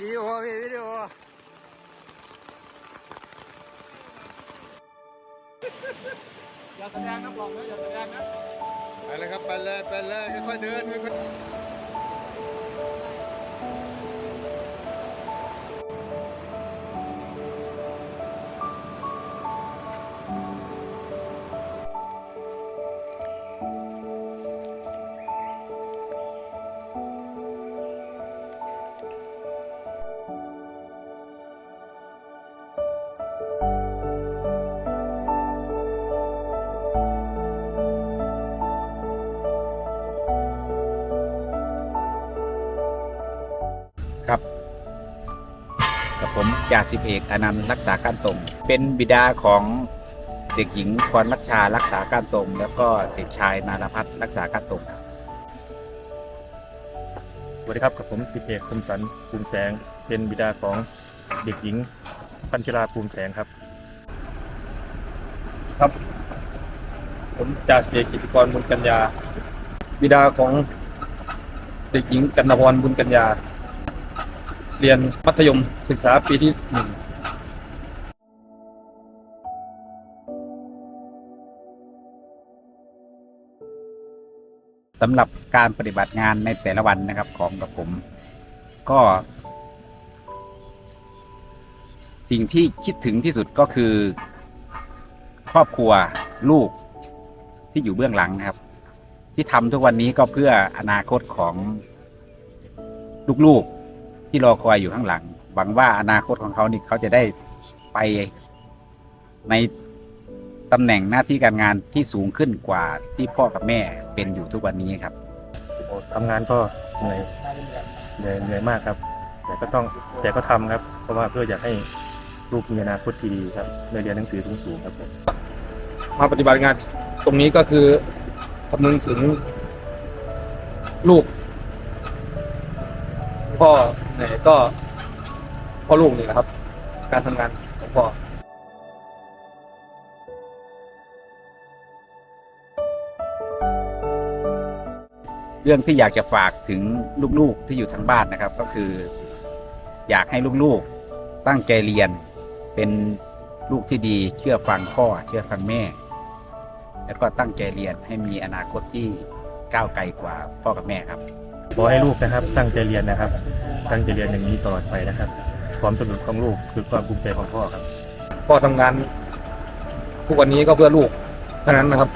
วิดีโอพี่วิดีโออย่าแสดงนะบอกนะอย่าแสดงนะไปเลยครับไปเลยไปเลยค่อยๆเดินค่อยๆ ครับ กับผมจ่าสิบเอกอนันต์รักษาการตรง เป็นบิดาของเด็กหญิงพรมัชชารักษาการตรง แล้วก็เด็กชายนารพัฒน์รักษาการตรงครับสวัสดีครับกับผมสิบเอกคมสันภูมิแสง เป็นบิดาของเด็กหญิงพันธิราภูมิแสงครับ ครับ ผมจ่าสิบเอกกิติกรบุญกัญญา บิดาของเด็กหญิงกันนพรบุญกัญญา เรียนมัธยมศึกษาปีที่หนึ่งสำหรับการปฏิบัติงานในแต่ละวันนะครับของกับผม ก็ สิ่งที่คิดถึงที่สุดก็คือ ครอบครัวลูกที่อยู่เบื้องหลังนะครับ ที่ทำทุกวันนี้ก็เพื่ออนาคตของลูกๆ ที่รอคอยอยู่ข้างหลัง หวังว่าอนาคตของเขานี่เขาจะได้ไปในตำแหน่งหน้าที่การงานที่สูงขึ้นกว่าที่พ่อกับแม่เป็นอยู่ทุกวันนี้ครับ โอ้ทำงานก็เหนื่อยเหนื่อยเหนื่อยมากครับ แต่ก็ต้องแต่ก็ทำครับ เพราะว่าเพื่ออยากให้ลูกมีอนาคตที่ดีครับได้เรียนหนังสือสูงๆครับผมมาปฏิบัติงานตรงนี้ก็คือคำนึงถึงลูก พ่อเนี่ยก็พ่อลูกนี่แหละครับ การทำงานของพ่อเรื่องที่อยากจะฝากถึงลูกๆที่อยู่ทางบ้านนะครับ ก็คือ อยากให้ลูกๆตั้งใจเรียน เป็นลูกที่ดี เชื่อฟังพ่อ เชื่อฟังแม่ แล้วก็ตั้งใจเรียนให้มีอนาคตที่ก้าวไกลกว่าพ่อกับแม่ครับ ขอให้ลูกนะครับ ตั้งใจเรียนนะครับ ตั้งใจเรียนอย่างนี้ตลอดไปนะครับ ความสำเร็จของลูกคือความภูมิใจของพ่อครับ พ่อทำงานทุกวันนี้ก็เพื่อลูกเท่านั้นนะครับ